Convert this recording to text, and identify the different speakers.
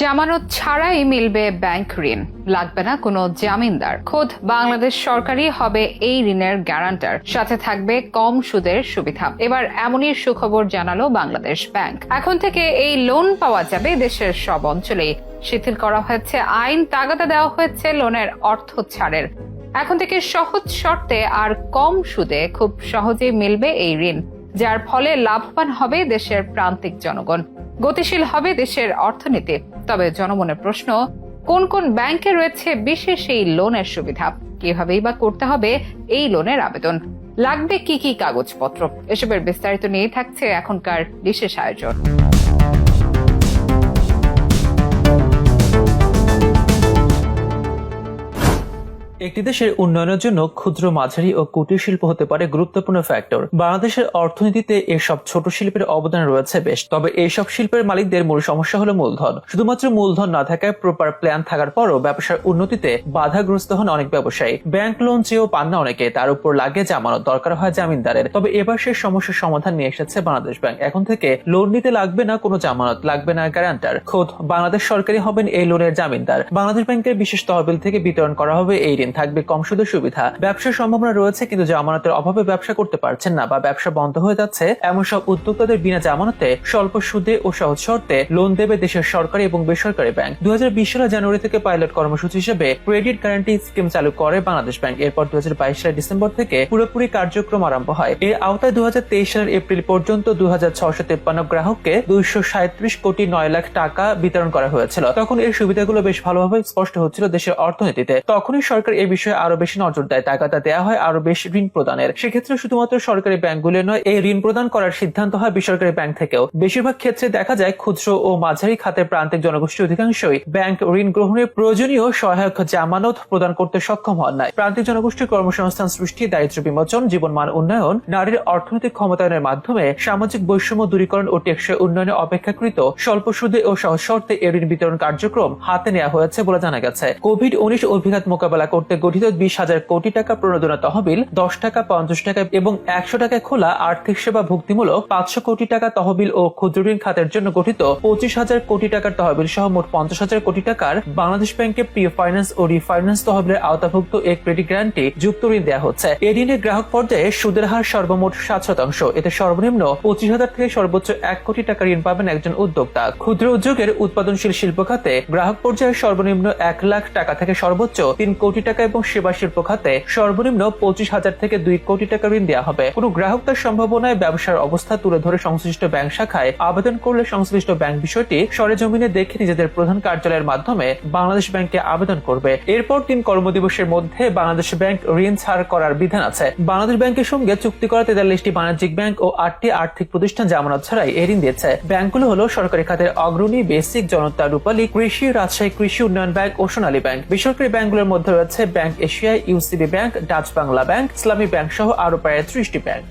Speaker 1: জামানত ছাড়াই মিলবে ব্যাংক ঋণ। লাগবে না কোনো জামিনদার। খোদ বাংলাদেশ সরকারই হবে এই ঋণের গ্যারান্টার। সাথে থাকবে কম সুদের সুবিধা। এবার এমনই সুখবর জানালো বাংলাদেশ ব্যাংক। এখন থেকে এই লোন পাওয়া যাবে দেশের সব অঞ্চলেই। শিথিল করা হয়েছে আইন, তাগাদা দেওয়া হয়েছে লোনের অর্থ ছাড়ের। এখন থেকে সহজ শর্তে আর কম সুদে খুব সহজেই মিলবে এই ঋণ, যার ফলে লাভবান হবে দেশের প্রান্তিক জনগণ। গতিশীল হবে দেশের অর্থনীতি। তবে জনমনের প্রশ্ন, কোন কোন ব্যাংকে রয়েছে বিশেষ এই লোনের সুবিধা? কিভাবেই বা করতে হবে এই লোনের আবেদন? লাগবে কি কি কাগজপত্র? এসবের বিস্তারিত নিয়ে থাকছে এখনকার বিশেষ আয়োজন।
Speaker 2: একটি দেশের উন্নয়নের জন্য ক্ষুদ্র মাঝারি ও কুটির শিল্প হতে পারে গুরুত্বপূর্ণ ফ্যাক্টর বাংলাদেশের অর্থনীতিতে এসব ছোট শিল্পের অবদান রয়েছে বেশ। তবে এইসব শিল্পের মালিকদের মূল সমস্যা হলো মূলধন। শুধুমাত্র মূলধন না থাকায় প্রপার প্ল্যান থাকার পরও ব্যবসার উন্নতিতে বাধাগ্রস্ত হন অনেক ব্যবসায়ী। ব্যাংক লোন চেয়েও পান না অনেকে, তার উপর লাগে জামানত, দরকার হয় জামিনদারের। তবে এবার সেই সমস্যার সমাধান নিয়ে এসেছে বাংলাদেশ ব্যাংক এখন থেকে লোন নিতে লাগবে না কোনো জামানত, লাগবে না গ্যারান্টার খোদ, বাংলাদেশ সরকারি হবেন এই লোনের জামিনদার। বাংলাদেশ ব্যাংকের বিশেষ তহবিল থেকে বিতরণ করা হবে এই ঋণ থাকবে, কম সুদের সুবিধা। ব্যবসার সম্ভাবনা রয়েছে, কিন্তু জামানতের অভাবে ব্যবসা করতে পারছেন না বা ব্যবসা বন্ধ হয়ে যাচ্ছে, এমন সব উদ্যোক্তাদের বিনা জামানতে স্বল্প সুদে ও সহজ শর্তে লোন দেবে দেশের সরকারি এবং বেসরকারি ব্যাংক। দু সালের জানুয়ারি থেকে পাইলট কর্মসূচি হিসেবে ক্রেডিট গ্যারান্টি স্কিম চালু করে বাংলাদেশ ব্যাংক। এরপর দু সালের ডিসেম্বর থেকে পুরোপুরি কার্যক্রম আরম্ভ হয়। এর আওতায় দু হাজার তেইশ সালের এপ্রিল পর্যন্ত দু গ্রাহককে দুইশো কোটি নয় লাখ টাকা বিতরণ করা হয়েছিল। তখন এর সুবিধাগুলো বেশ ভালোভাবে স্পষ্ট হচ্ছিল দেশের অর্থনীতিতে। তখনই সরকার এই বিষয়ে আরও বেশি নজর দেয়। টাকাটা দেওয়া হয় আরও বেশি ঋণ প্রদানের। সেক্ষেত্রে শুধুমাত্র সরকারি ব্যাংকগুলো নয়, এই ঋণ প্রদান করার সিদ্ধান্ত হয় বেসরকারি ব্যাংক থেকেও। বেশিরভাগ ক্ষেত্রে দেখা যায় ক্ষুদ্র ও মাঝারি খাতের প্রান্তিক জনগোষ্ঠী অধিকাংশই ব্যাংক ঋণ গ্রহণের প্রয়োজনীয় সহায়ক জামানত প্রদান করতে সক্ষম হন নাই। প্রান্তিক জনগোষ্ঠীর কর্মসংস্থান সৃষ্টি দারিদ্র বিমোচন, জীবনমান উন্নয়ন, নারীর অর্থনৈতিক ক্ষমতায়নের মাধ্যমে সামাজিক বৈষম্য দূরীকরণ ও টেকসই উন্নয়নে অপেক্ষাকৃত স্বল্প সুদে ও সহজ শর্তে এ ঋণ বিতরণ কার্যক্রম হাতে নেওয়া হয়েছে বলে জানা গেছে। কোভিড উনিশ অভিঘাত মোকাবেলা করতে গঠিত বিশ হাজার কোটি টাকা প্রণোদনা তহবিল, দশ টাকা, পঞ্চাশ টাকা এবং একশো টাকায় খোলা আর্থিক সেবা ভুক্তিমূলক পাঁচশো কোটি টাকা তহবিল ও ক্ষুদ্র ঋণ খাতের জন্য গঠিত পঁচিশ হাজার কোটি টাকার তহবিল সহ মোট পঞ্চাশ হাজার কোটি টাকার বাংলাদেশ ব্যাংকে প্রিয় ফাইন্যান্স ও রিফাইন্যান্স তহবিলের আওতাভুক্ত এক ক্রেডিট গ্যারান্টি যুক্ত ঋণ দেওয়া হচ্ছে। এ ঋণের গ্রাহক পর্যায়ে সুদের হার সর্বমোট সাত শতাংশ। এতে সর্বনিম্ন পঁচিশ হাজার থেকে সর্বোচ্চ এক কোটি টাকা ঋণ পাবেন একজন উদ্যোক্তা। ক্ষুদ্র উদ্যোগের উৎপাদনশীল শিল্প খাতে গ্রাহক পর্যায়ে সর্বনিম্ন এক লাখ টাকা থেকে সর্বোচ্চ তিন কোটি টাকা এবং সেবা শিল্প খাতে সর্বনিম্ন পঁচিশ হাজার থেকে দুই কোটি টাকা ঋণ দেওয়া হবে। কোনো গ্রাহক তার সম্ভাবনায় ব্যবসার অবস্থা তুলে ধরে সংশ্লিষ্ট ব্যাংক শাখায় আবেদন করলে সংশ্লিষ্ট ব্যাংক বিষয়টি সরেজমিনে দেখে নিজেদের প্রধান কার্যালয়ের মাধ্যমে বাংলাদেশ ব্যাংকে আবেদন করবে। এরপর তিন কর্মদিবসের মধ্যে বাংলাদেশ ব্যাংক ঋণ ছাড় করার বিধান আছে। বাংলাদেশ ব্যাংকের সঙ্গে চুক্তি করা তেতাল্লিশটি বাণিজ্যিক ব্যাংক ও আটটি আর্থিক প্রতিষ্ঠান জামানত ছাড়াই এ ঋণ দিয়েছে। ব্যাংকগুলো হলো সরকারি খাতের অগ্রণী, বেসিক, জনতা, রূপালী, কৃষি, রাজশাহী কৃষি উন্নয়ন ব্যাংক ও সোনালী ব্যাংক। বেসরকারি ব্যাংকগুলোর মধ্যে রয়েছে bank Asia UCB bank Dutch Bangla bank Islami bank সহ আরও প্রায় ত্রিশটি ব্যাংক।